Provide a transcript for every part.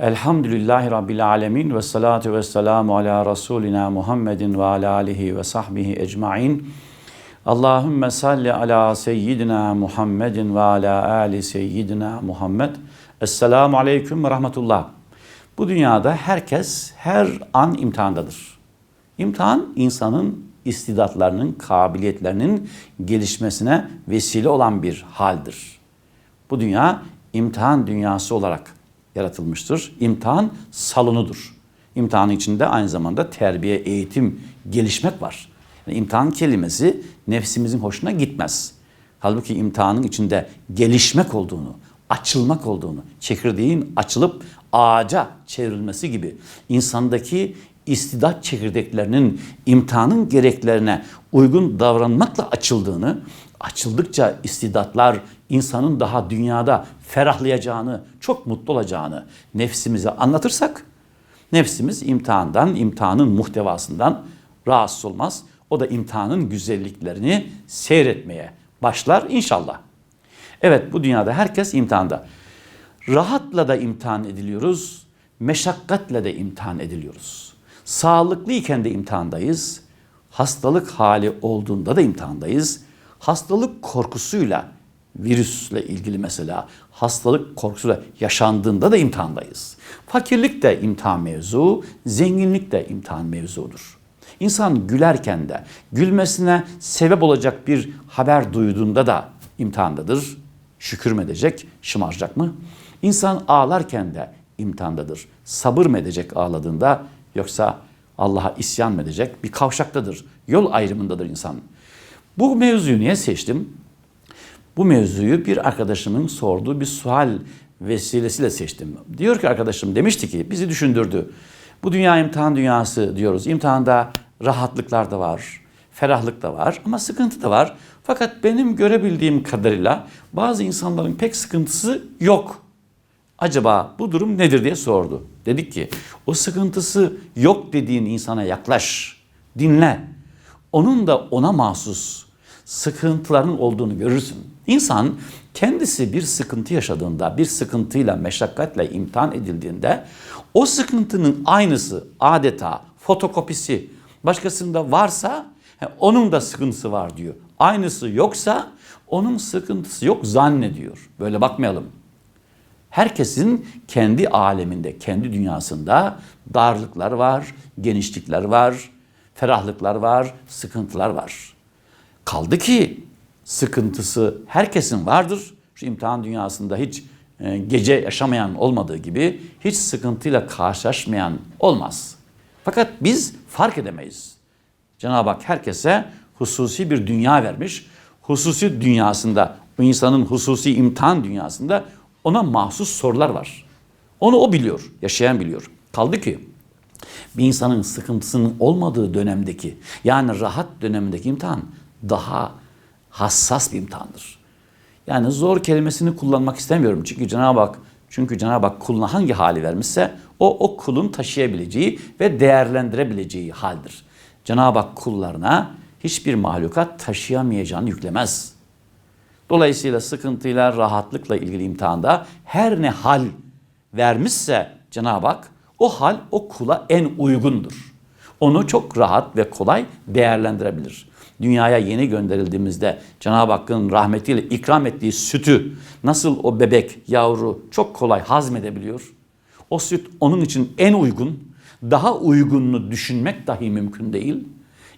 Elhamdülillahi Rabbil Alemin ve salatu ve selamu ala Resulina Muhammedin ve ala alihi ve sahbihi ecmain. Allahümme salli ala seyyidina Muhammedin ve ala ali seyyidina Muhammed. Esselamu aleyküm ve rahmetullah. Bu dünyada herkes her an imtihandadır. İmtihan insanın istidatlarının, kabiliyetlerinin gelişmesine vesile olan bir haldir. Bu dünya imtihan dünyası olarak yaratılmıştır. İmtihan salonudur. İmtihanın içinde aynı zamanda terbiye, eğitim, gelişmek var. Yani imtihan kelimesi nefsimizin hoşuna gitmez. Halbuki imtihanın içinde gelişmek olduğunu, açılmak olduğunu, çekirdeğin açılıp ağaca çevrilmesi gibi insandaki istidat çekirdeklerinin imtihanın gereklerine uygun davranmakla açıldığını, açıldıkça istidatlar insanın daha dünyada ferahlayacağını, çok mutlu olacağını nefsimize anlatırsak, nefsimiz imtihandan, imtihanın muhtevasından rahatsız olmaz. O da imtihanın güzelliklerini seyretmeye başlar inşallah. Evet bu dünyada herkes imtihanda. Rahatla da imtihan ediliyoruz, meşakkatle de imtihan ediliyoruz. Sağlıklıyken de imtihandayız, hastalık hali olduğunda da imtihandayız. Hastalık korkusuyla, virüsle ilgili mesela hastalık korkusuyla yaşandığında da imtihandayız. Fakirlik de imtihan mevzu, zenginlik de imtihan mevzudur. İnsan gülerken de gülmesine sebep olacak bir haber duyduğunda da imtihandadır. Şükür mü edecek, şımaracak mı? İnsan ağlarken de imtihandadır. Sabır mı edecek ağladığında yoksa Allah'a isyan mı edecek? Bir kavşaktadır. Yol ayrımındadır insan. Bu mevzuyu niye seçtim? Bu mevzuyu bir arkadaşımın sorduğu bir sual vesilesiyle seçtim. Diyor ki arkadaşım demişti ki bizi düşündürdü. Bu dünya imtihan dünyası diyoruz. İmtihanda rahatlıklar da var, ferahlık da var ama sıkıntı da var. Fakat benim görebildiğim kadarıyla bazı insanların pek sıkıntısı yok. Acaba bu durum nedir diye sordu. Dedik ki o sıkıntısı yok dediğin insana yaklaş, dinle. Onun da ona mahsus sıkıntıların olduğunu görürsün. İnsan kendisi bir sıkıntı yaşadığında, bir sıkıntıyla, meşakkatle imtihan edildiğinde o sıkıntının aynısı adeta fotokopisi başkasında varsa onun da sıkıntısı var diyor. Aynısı yoksa onun sıkıntısı yok zannediyor. Böyle bakmayalım. Herkesin kendi aleminde, kendi dünyasında darlıklar var, genişlikler var, ferahlıklar var, sıkıntılar var. Kaldı ki sıkıntısı herkesin vardır. Şu imtihan dünyasında hiç e, gece yaşamayan olmadığı gibi hiç sıkıntıyla karşılaşmayan olmaz. Fakat biz fark edemeyiz. Cenab-ı Hak herkese hususi bir dünya vermiş. Hususi dünyasında, bu insanın hususi imtihan dünyasında ona mahsus sorular var. Onu o biliyor, yaşayan biliyor. Kaldı ki bir insanın sıkıntısının olmadığı dönemdeki yani rahat dönemindeki imtihan daha hassas bir imtihandır. Yani zor kelimesini kullanmak istemiyorum. Çünkü Cenab-ı Hak çünkü Cenab-ı Hak kuluna hangi hali vermişse o o kulun taşıyabileceği ve değerlendirebileceği haldir. Cenab-ı Hak kullarına hiçbir mahlukat taşıyamayacağını yüklemez. Dolayısıyla sıkıntıyla, rahatlıkla ilgili imtihanda her ne hal vermişse Cenab-ı Hak o hal o kula en uygundur. Onu çok rahat ve kolay değerlendirebilir. Dünyaya yeni gönderildiğimizde Cenab-ı Hakk'ın rahmetiyle ikram ettiği sütü nasıl o bebek, yavru çok kolay hazmedebiliyor? O süt onun için en uygun, daha uygununu düşünmek dahi mümkün değil.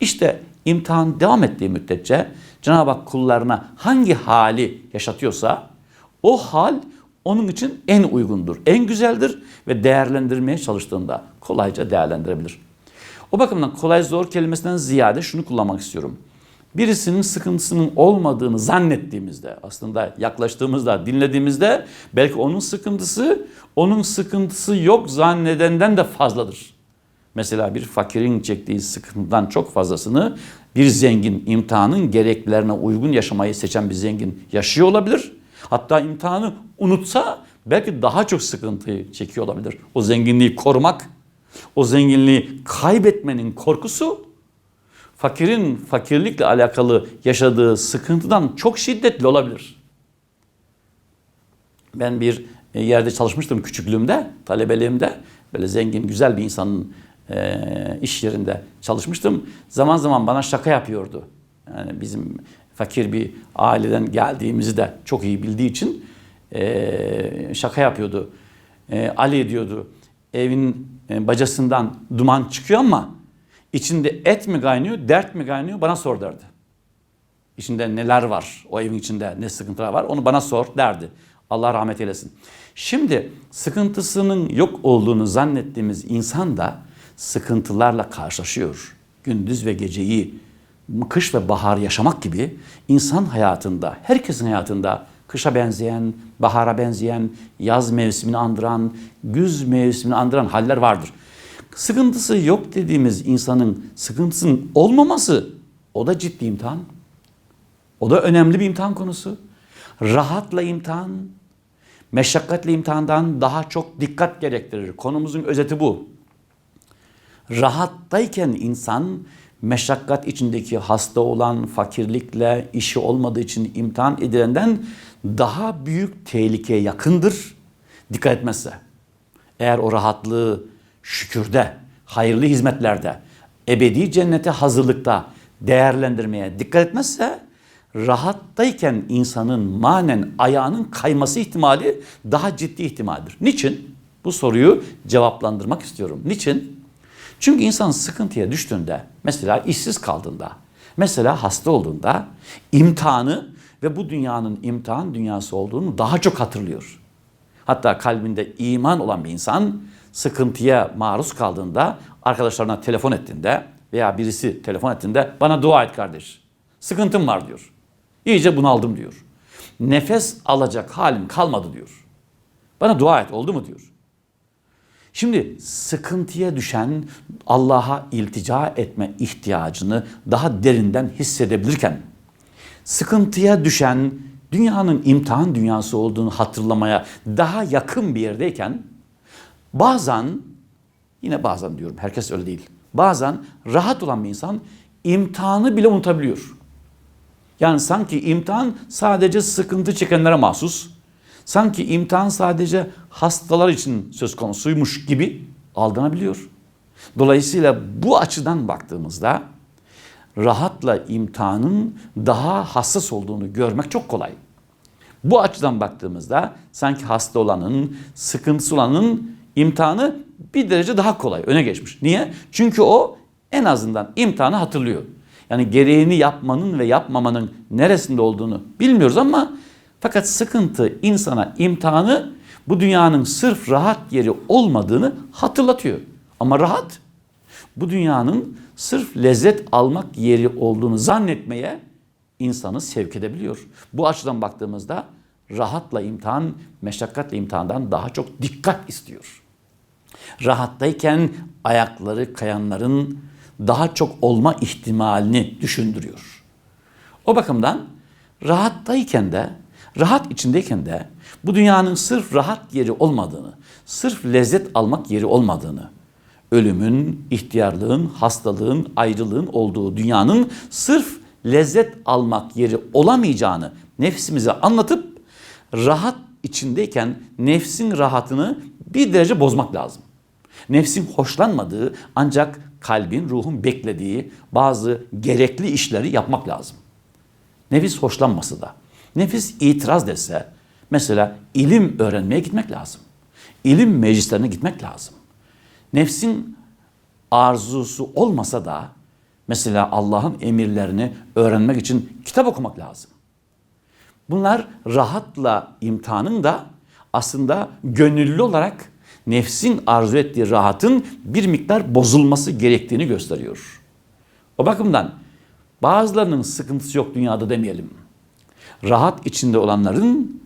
İşte imtihan devam ettiği müddetçe Cenab-ı Hak kullarına hangi hali yaşatıyorsa o hal onun için en uygundur, en güzeldir ve değerlendirmeye çalıştığında kolayca değerlendirebilir. O bakımdan kolay zor kelimesinden ziyade şunu kullanmak istiyorum. Birisinin sıkıntısının olmadığını zannettiğimizde, aslında yaklaştığımızda, dinlediğimizde belki onun sıkıntısı, onun sıkıntısı yok zannedenden de fazladır. Mesela bir fakirin çektiği sıkıntıdan çok fazlasını bir zengin imtihanın gereklerine uygun yaşamayı seçen bir zengin yaşıyor olabilir. Hatta imtihanı unutsa belki daha çok sıkıntıyı çekiyor olabilir. O zenginliği korumak, o zenginliği kaybetmenin korkusu fakirin fakirlikle alakalı yaşadığı sıkıntıdan çok şiddetli olabilir. Ben bir e, yerde çalışmıştım küçüklüğümde, talebeliğimde. Böyle zengin, güzel bir insanın e, iş yerinde çalışmıştım. Zaman zaman bana şaka yapıyordu. Yani bizim fakir bir aileden geldiğimizi de çok iyi bildiği için e, şaka yapıyordu. E, Ali diyordu, evin e, bacasından duman çıkıyor ama içinde et mi kaynıyor, dert mi kaynıyor bana sor derdi. İçinde neler var, o evin içinde ne sıkıntılar var onu bana sor derdi. Allah rahmet eylesin. Şimdi sıkıntısının yok olduğunu zannettiğimiz insan da sıkıntılarla karşılaşıyor. Gündüz ve geceyi, kış ve bahar yaşamak gibi insan hayatında, herkesin hayatında kışa benzeyen, bahara benzeyen, yaz mevsimini andıran, güz mevsimini andıran haller vardır. Sıkıntısı yok dediğimiz insanın sıkıntısının olmaması o da ciddi imtihan. O da önemli bir imtihan konusu. Rahatla imtihan, meşakkatli imtihandan daha çok dikkat gerektirir. Konumuzun özeti bu. Rahattayken insan meşakkat içindeki hasta olan, fakirlikle işi olmadığı için imtihan edilenden daha büyük tehlikeye yakındır. Dikkat etmezse. Eğer o rahatlığı şükürde, hayırlı hizmetlerde, ebedi cennete hazırlıkta değerlendirmeye dikkat etmezse rahattayken insanın manen ayağının kayması ihtimali daha ciddi ihtimaldir. Niçin? Bu soruyu cevaplandırmak istiyorum. Niçin? Çünkü insan sıkıntıya düştüğünde, mesela işsiz kaldığında, mesela hasta olduğunda imtihanı ve bu dünyanın imtihan dünyası olduğunu daha çok hatırlıyor. Hatta kalbinde iman olan bir insan sıkıntıya maruz kaldığında, arkadaşlarına telefon ettiğinde veya birisi telefon ettiğinde bana dua et kardeş. Sıkıntım var diyor. İyice bunaldım diyor. Nefes alacak halim kalmadı diyor. Bana dua et oldu mu diyor. Şimdi sıkıntıya düşen Allah'a iltica etme ihtiyacını daha derinden hissedebilirken sıkıntıya düşen dünyanın imtihan dünyası olduğunu hatırlamaya daha yakın bir yerdeyken bazen yine bazen diyorum herkes öyle değil. Bazen rahat olan bir insan imtihanı bile unutabiliyor. Yani sanki imtihan sadece sıkıntı çekenlere mahsus. Sanki imtihan sadece hastalar için söz konusuymuş gibi aldanabiliyor. Dolayısıyla bu açıdan baktığımızda rahatla imtihanın daha hassas olduğunu görmek çok kolay. Bu açıdan baktığımızda sanki hasta olanın, sıkıntısı olanın imtihanı bir derece daha kolay, öne geçmiş. Niye? Çünkü o en azından imtihanı hatırlıyor. Yani gereğini yapmanın ve yapmamanın neresinde olduğunu bilmiyoruz ama fakat sıkıntı insana imtihanı bu dünyanın sırf rahat yeri olmadığını hatırlatıyor. Ama rahat bu dünyanın sırf lezzet almak yeri olduğunu zannetmeye insanı sevk edebiliyor. Bu açıdan baktığımızda rahatla imtihan, meşakkatle imtihandan daha çok dikkat istiyor. Rahattayken ayakları kayanların daha çok olma ihtimalini düşündürüyor. O bakımdan rahattayken de, rahat içindeyken de bu dünyanın sırf rahat yeri olmadığını, sırf lezzet almak yeri olmadığını, ölümün, ihtiyarlığın, hastalığın, ayrılığın olduğu dünyanın sırf lezzet almak yeri olamayacağını nefsimize anlatıp rahat içindeyken nefsin rahatını bir derece bozmak lazım. Nefsin hoşlanmadığı ancak kalbin, ruhun beklediği bazı gerekli işleri yapmak lazım. Nefis hoşlanması da. Nefis itiraz dese mesela ilim öğrenmeye gitmek lazım. İlim meclislerine gitmek lazım. Nefsin arzusu olmasa da mesela Allah'ın emirlerini öğrenmek için kitap okumak lazım. Bunlar rahatla imtihanın da aslında gönüllü olarak nefsin arzu ettiği rahatın bir miktar bozulması gerektiğini gösteriyor. O bakımdan bazılarının sıkıntısı yok dünyada demeyelim. Rahat içinde olanların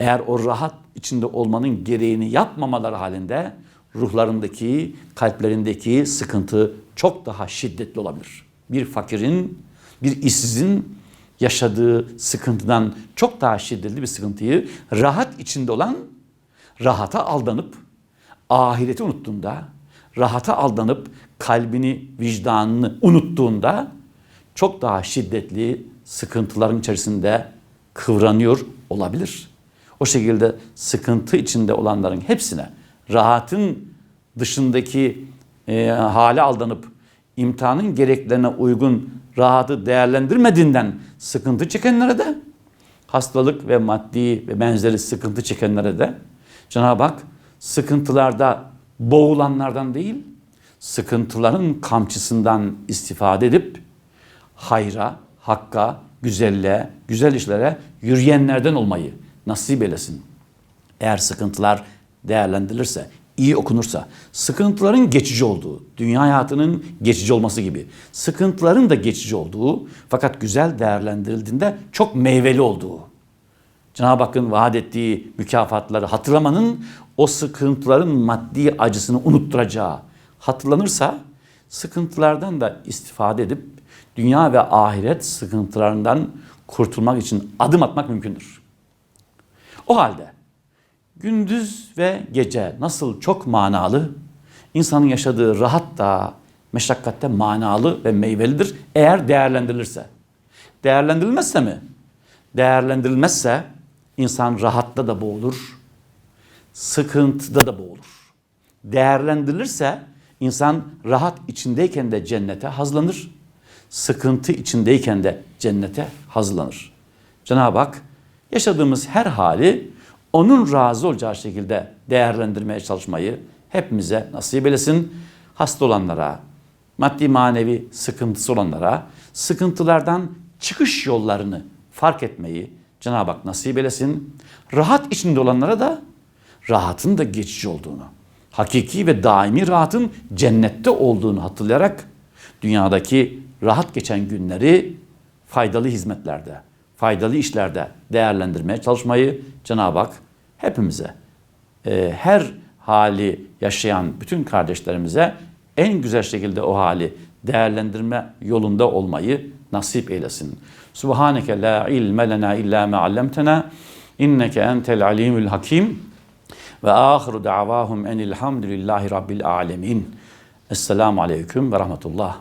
eğer o rahat içinde olmanın gereğini yapmamaları halinde ruhlarındaki, kalplerindeki sıkıntı çok daha şiddetli olabilir. Bir fakirin, bir işsizin yaşadığı sıkıntıdan çok daha şiddetli bir sıkıntıyı rahat içinde olan rahata aldanıp ahireti unuttuğunda, rahata aldanıp kalbini, vicdanını unuttuğunda çok daha şiddetli sıkıntıların içerisinde kıvranıyor olabilir. O şekilde sıkıntı içinde olanların hepsine rahatın dışındaki e, hale aldanıp imtihanın gereklerine uygun rahatı değerlendirmediğinden sıkıntı çekenlere de hastalık ve maddi ve benzeri sıkıntı çekenlere de Cenab-ı Hak sıkıntılarda boğulanlardan değil, sıkıntıların kamçısından istifade edip hayra, hakka, güzelliğe, güzel işlere yürüyenlerden olmayı nasip eylesin. Eğer sıkıntılar değerlendirilirse, iyi okunursa, sıkıntıların geçici olduğu, dünya hayatının geçici olması gibi, sıkıntıların da geçici olduğu fakat güzel değerlendirildiğinde çok meyveli olduğu, Cenab-ı Hakk'ın vaat ettiği mükafatları hatırlamanın o sıkıntıların maddi acısını unutturacağı hatırlanırsa sıkıntılardan da istifade edip dünya ve ahiret sıkıntılarından kurtulmak için adım atmak mümkündür. O halde gündüz ve gece nasıl çok manalı, insanın yaşadığı rahat da meşakkatte manalı ve meyvelidir eğer değerlendirilirse. Değerlendirilmezse mi? Değerlendirilmezse insan rahatta da boğulur, sıkıntıda da boğulur. Değerlendirilirse insan rahat içindeyken de cennete hazlanır, sıkıntı içindeyken de cennete hazırlanır. Cenab-ı Hak yaşadığımız her hali onun razı olacağı şekilde değerlendirmeye çalışmayı hepimize nasip eylesin. Hasta olanlara, maddi manevi sıkıntısı olanlara, sıkıntılardan çıkış yollarını fark etmeyi Cenab-ı Hak nasip eylesin. Rahat içinde olanlara da rahatın da geçici olduğunu, hakiki ve daimi rahatın cennette olduğunu hatırlayarak dünyadaki rahat geçen günleri faydalı hizmetlerde, faydalı işlerde değerlendirmeye çalışmayı Cenab-ı Hak hepimize, e, her hali yaşayan bütün kardeşlerimize en güzel şekilde o hali değerlendirme yolunda olmayı nasip eylesin. Subhaneke la ilme lena illa ma allamtena inneke entel alimul hakim ve ahiru da'vahum enilhamdülillahi rabbil alemin. Esselamu aleyküm ve rahmetullah.